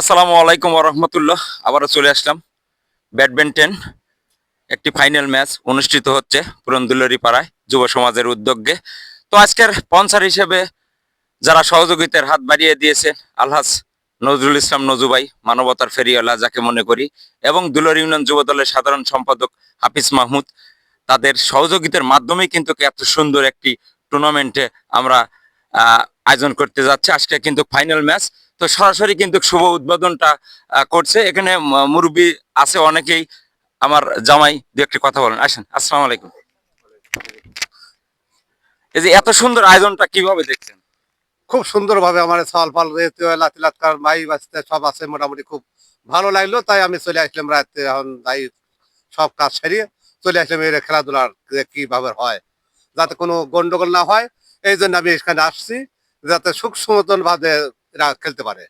আসসালামু আলাইকুম রহমতুল্লাহ। আবারও চলে আসলাম। ব্যাডমিন্টন একটি ফাইনাল ম্যাচ অনুষ্ঠিত হচ্ছে পুরন্দুলারি পাড়ায় যুব সমাজের উদ্যোগে। তো আজকের পঞ্চার হিসেবে যারা সহযোগিতার হাত বাড়িয়ে দিয়েছে আলহাজ নজরুল ইসলাম নজুবাই মানবতার ফেরিওয়ালা যাকে মনে করি, এবং দুলার ইউনিয়ন যুব দলের সাধারণ সম্পাদক হাফিজ মাহমুদ, তাদের সহযোগিতার মাধ্যমে কিন্তু এত সুন্দর একটি টুর্নামেন্টে আমরা আয়োজন করতে যাচ্ছি। আজকে কিন্তু ফাইনাল ম্যাচ। তো সরাসরি কিন্তু শুভ উদ্বোধনটা করছে। এখানে মুরব্বি আছে অনেকেই। আমার জামাই দু একটি কথা বলেন। আসেন, আসসালামু আলাইকুম। এই যে এত সুন্দর আয়োজনটা কীভাবে দেখছেন? খুব সুন্দর ভাবে আমার সাল রেতে লাতিলাতকার মাই বাঁচতে সব আছে, মোটামুটি খুব ভালো লাগল। তাই আমি চলে আসলাম রাতে এখন তাই সব কাজ সেরিয়ে চলে আসলাম এই খেলাধুলার কীভাবে হয়, যাতে কোনো গন্ডগোল না হয়। এই জন্য আমি এখানে আসছি, যাতে সুখ সমতন ভাবে এরা খেলতে পারে।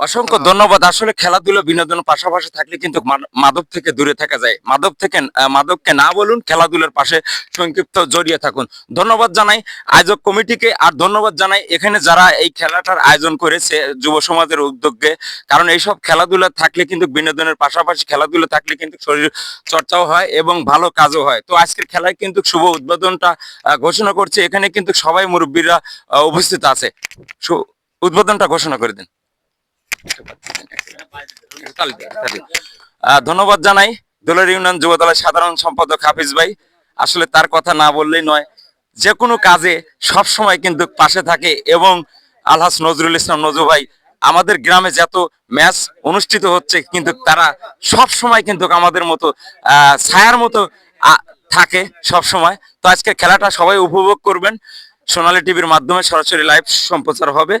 অসংখ্য ধন্যবাদ। আসলে খেলাধুলা বিনোদন পাশাপাশি থাকলে কিন্তু মাদক থেকে দূরে থাকা যায়। মাদক থেকে মাদককে না বলুন খেলাধুলার পাশে সংক্ষিপ্ত জড়িয়ে থাকুন। ধন্যবাদ জানাই আয়োজক কমিটিকে আর ধন্যবাদ জানাই এখানে যারা এই খেলাটার আয়োজন করেছে যুব সমাজের উদ্যোগে। কারণ এইসব খেলাধুলা থাকলে কিন্তু বিনোদনের পাশাপাশি খেলাধুলা থাকলে কিন্তু শরীর চর্চাও হয় এবং ভালো কাজও হয়। তো আজকের খেলায় কিন্তু শুভ উদ্বোধনটা ঘোষণা করছে। এখানে কিন্তু সবাই মুরব্বীরা উপস্থিত আছে। উদ্বোধনটা ঘোষণা করে দিন। ধন্যবাদ জানাই দোলের ইউনিয়ন যুব দলের সাধারণ সম্পাদক হাফিজ ভাই। আসলে তার কথা না বললেই নয়, যে কোনো কাজে সব সময় কিন্তু পাশে থাকে এবং আলহাস নজরুল ইসলাম নজরু ভাই, আমাদের গ্রামে যত ম্যাচ অনুষ্ঠিত হচ্ছে কিন্তু তারা সব সময় কিন্তু আমাদের মতো ছায়ার মতো থাকে সব সময় তো আজকে খেলাটা সবাই উপভোগ করবেন। সোনালী টিভির মাধ্যমে সরাসরি লাইভ সম্প্রচার হবে।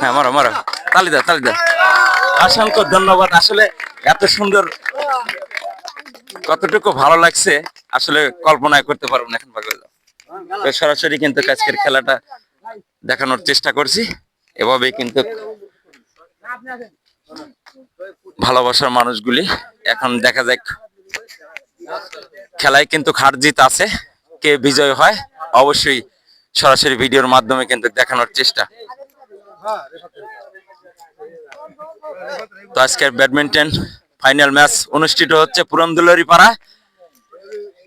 হ্যাঁ মারো মারো। তালি দাও তালি দাও। অসংখ্য ধন্যবাদ। আসলে এত সুন্দর, কতটুকু ভালো লাগছে, আসলে কল্পনায় করতে পারব না এখন সরাসরি কিন্তু আজকের খেলাটা দেখানোর চেষ্টা করছি। এভাবে কিন্তু ভালোবাসার মানুষগুলি এখন দেখা যাক, খেলায় কিন্তু হার জিত আছে, কে বিজয় হয়, অবশ্যই সরাসরি ভিডিওর মাধ্যমে কিন্তু দেখানোর চেষ্টা। তো আজকের ব্যাডমিন্টন ফাইনাল ম্যাচ অনুষ্ঠিত হচ্ছে পুরন্দুলারি পাড়া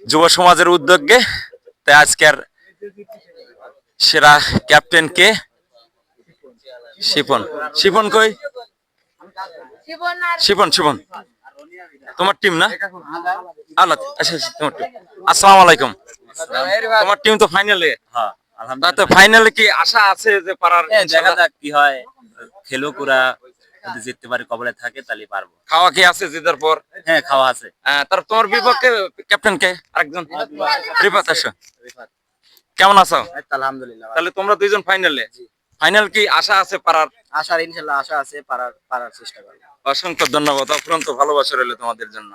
যুব সমাজের উদ্যোগে। তাই আজকের সেরা ক্যাপ্টেন কে? শিপন শিপন কই? শিপন শিপন তোমার টিম না? আল্লাহ আচ্ছা আচ্ছা, তোমার টিম আসসালামু আলাইকুম। তোমার টিম তো ফাইনালে হ্যাঁ। তো ফাইনালে কি আশা আছে যে পারার হ্যাঁ, দেখা যাক কি হয়। খেলুকুরা যদি জিততে পারে কবলে থাকে তাহলে পারব। খাওয়া কি আছে জিতার পর? হ্যাঁ খাওয়া আছে। তার তোমার বিপক্ষে ক্যাপ্টেন কে? আরেকজন। রিফাত আসো। কেমন আছো? আলহামদুলিল্লাহ তাহলে তোমরা দুইজন ফাইনালে ফাইনাল কি আশা আছে পারার আশার আশা আছে পারার পারার চেষ্টা করব। অসংখ্য ধন্যবাদ অফুরন্ত ভালোবাসা রইল তোমাদের জন্য।